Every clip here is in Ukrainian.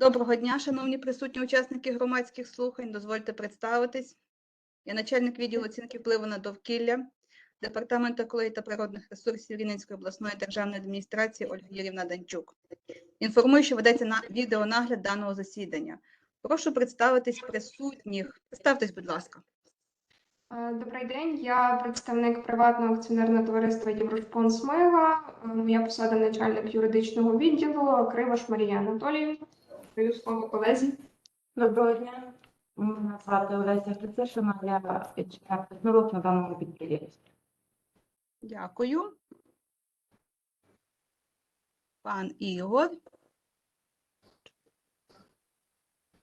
Доброго дня, шановні присутні учасники громадських слухань. Дозвольте представитись. Я начальник відділу оцінки впливу на довкілля Департаменту екології та природних ресурсів Рівненської обласної державної адміністрації Ольга Юрівна Данчук. Інформую, що ведеться на відеонагляд даного засідання. Прошу представитись присутніх. Представтесь, будь ласка. Е, Добрий день, я представник приватного акціонерного товариства Євроспонс Мега. Е, Моя посада начальник юридичного відділу Криваш Марія Анатоліївна. Даю слово колезі. Доброго дня. Мене звати Олеся Грицишина, я інженер-технолог на даному підприємстві. Дякую. Пан Ігор.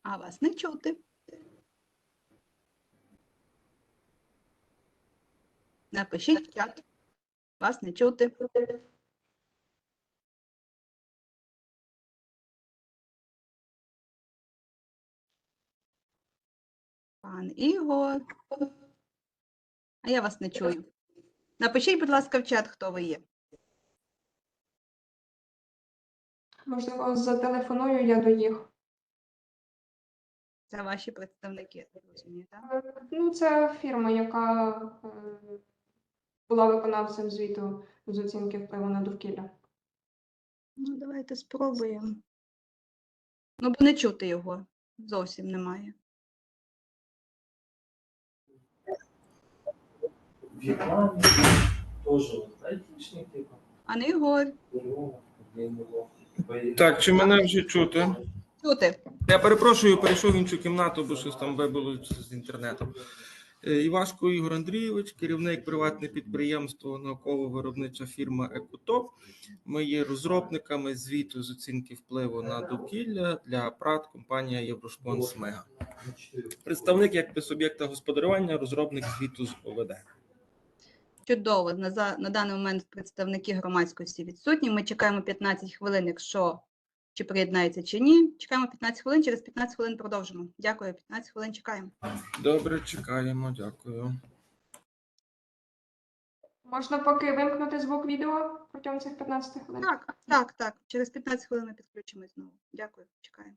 А вас не чути. Напишіть в чат. Вас не чути. Пан Ігор. А я вас не чую. Напишіть, будь ласка, в чат, хто ви є. Можливо, зателефоную я до їх. Це ваші представники, я розумію, так? Е, Ну, це фірма, яка е, була виконавцем звіту з оцінки впливу на довкілля. Ну, давайте спробуємо. Ну, бо не чути його. Зовсім немає. В'єтнамі теж айтішні, типу. А не Ігор. Так, чи мене вже чути? Чути. Я перепрошую, перейшов в іншу кімнату, бо щось там вибило з інтернету. Е, Івашко Ігор Андрійович, керівник приватне підприємство, науково-виробнича фірма Екутоп. Ми є розробниками звіту з оцінки впливу на довкілля для ПРАТ компанія Єврошпонс Мега. Представник як суб'єкта господарювання, розробник звіту з ОВД. Чудово. На, за, на даний момент представники громадськості відсутні. Ми чекаємо 15 хвилин, якщо чи приєднається, чи ні. Чекаємо 15 хвилин, через 15 хвилин продовжимо. Дякую, 15 хвилин чекаємо. Добре, чекаємо, дякую. Можна поки вимкнути звук відео протягом цих 15 хвилин? Так, так, так. Через 15 хвилин ми підключимось знову. Дякую, чекаємо.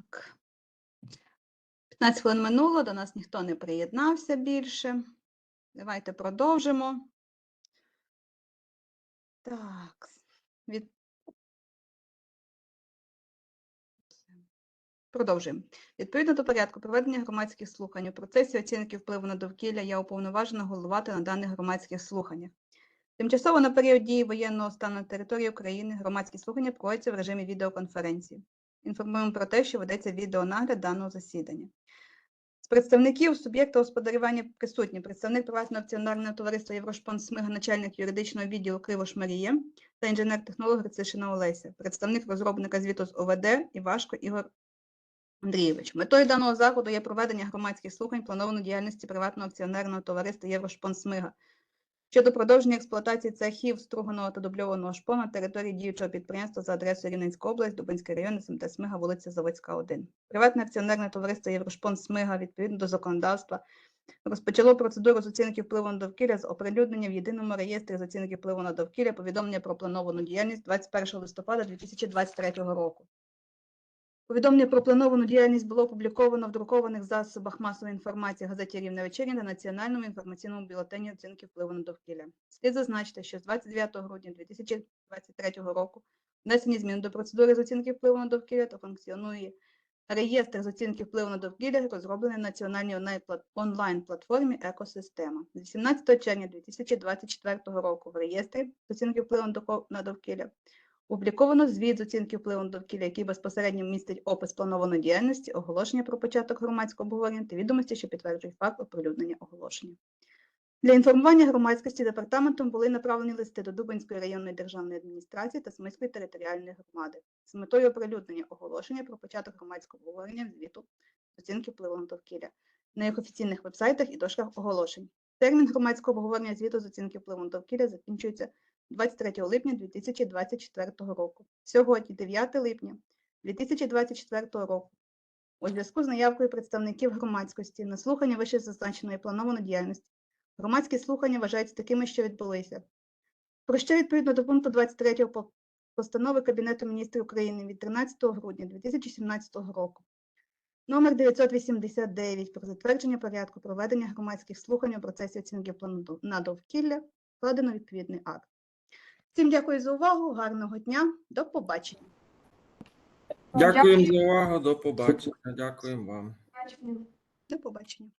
Так. 15 хвилин минуло, до нас ніхто не приєднався більше. Давайте продовжимо. Так. Від... Продовжуємо. Відповідно до порядку проведення громадських слухань у процесі оцінки впливу на довкілля я уповноважена головувати на даних громадських слуханнях. Тимчасово на період дії воєнного стану на території України громадські слухання проводяться в режимі відеоконференції. Інформуємо про те, що ведеться відеонагляд даного засідання. З представників суб'єкта господарювання присутні представник приватного акціонерного товариства Єврошпон Смига, начальник юридичного відділу Кривош Марія та інженер-технолог Грицишина Олеся, представник розробника звіту з ОВД Івашко Ігор Андрійович. Метою даного заходу є проведення громадських слухань планованої діяльності приватного акціонерного товариства Єврошпон Смига щодо продовження експлуатації цехів струганого та дубльованого шпону на території діючого підприємства за адресою Рівненська область, Дубинський район, СМТ Смига, вулиця Заводська, 1. Приватне акціонерне товариство Єврошпон Смига відповідно до законодавства розпочало процедуру з оцінки впливу на довкілля з оприлюднення в єдиному реєстрі з оцінки впливу на довкілля повідомлення про плановану діяльність 21 листопада 2023 року. Повідомлення про плановану діяльність було опубліковано в друкованих засобах масової інформації газеті Рівне вечірня та Національному інформаційному бюлетені оцінки впливу на довкілля. Слід зазначити, що з 29 грудня 2023 року внесені зміни до процедури з оцінки впливу на довкілля та функціонує реєстр з оцінки впливу на довкілля, розроблений на національній онлайн-плат- онлайн-платформі Екосистема. З 18 червня 2024 року в реєстрі з оцінки впливу на довкілля Опубліковано звіт з оцінки впливу на довкілля, який безпосередньо містить опис планованої діяльності, оголошення про початок громадського обговорення та відомості, що підтверджують факт оприлюднення оголошення. Для інформування громадськості департаментом були направлені листи до Дубинської районної державної адміністрації та Смиської територіальної громади з метою оприлюднення оголошення про початок громадського обговорення звіту з оцінки впливу на довкілля на їх офіційних вебсайтах і дошках оголошень. Термін громадського обговорення звіту з оцінки впливу на довкілля закінчується 23 липня 2024 року. Сьогодні, 9 липня 2024 року, у зв'язку з наявкою представників громадськості на слухання вищезазначеної планованої діяльності, громадські слухання вважаються такими, що відбулися. Про що відповідно до пункту 23 по- постанови Кабінету міністрів України від 13 грудня 2017 року Номер 989 про затвердження порядку проведення громадських слухань у процесі оцінки плану на довкілля складено відповідний акт. Всім дякую за увагу, гарного дня, до побачення. Дякуємо за увагу. До побачення. Дякуємо вам. До побачення.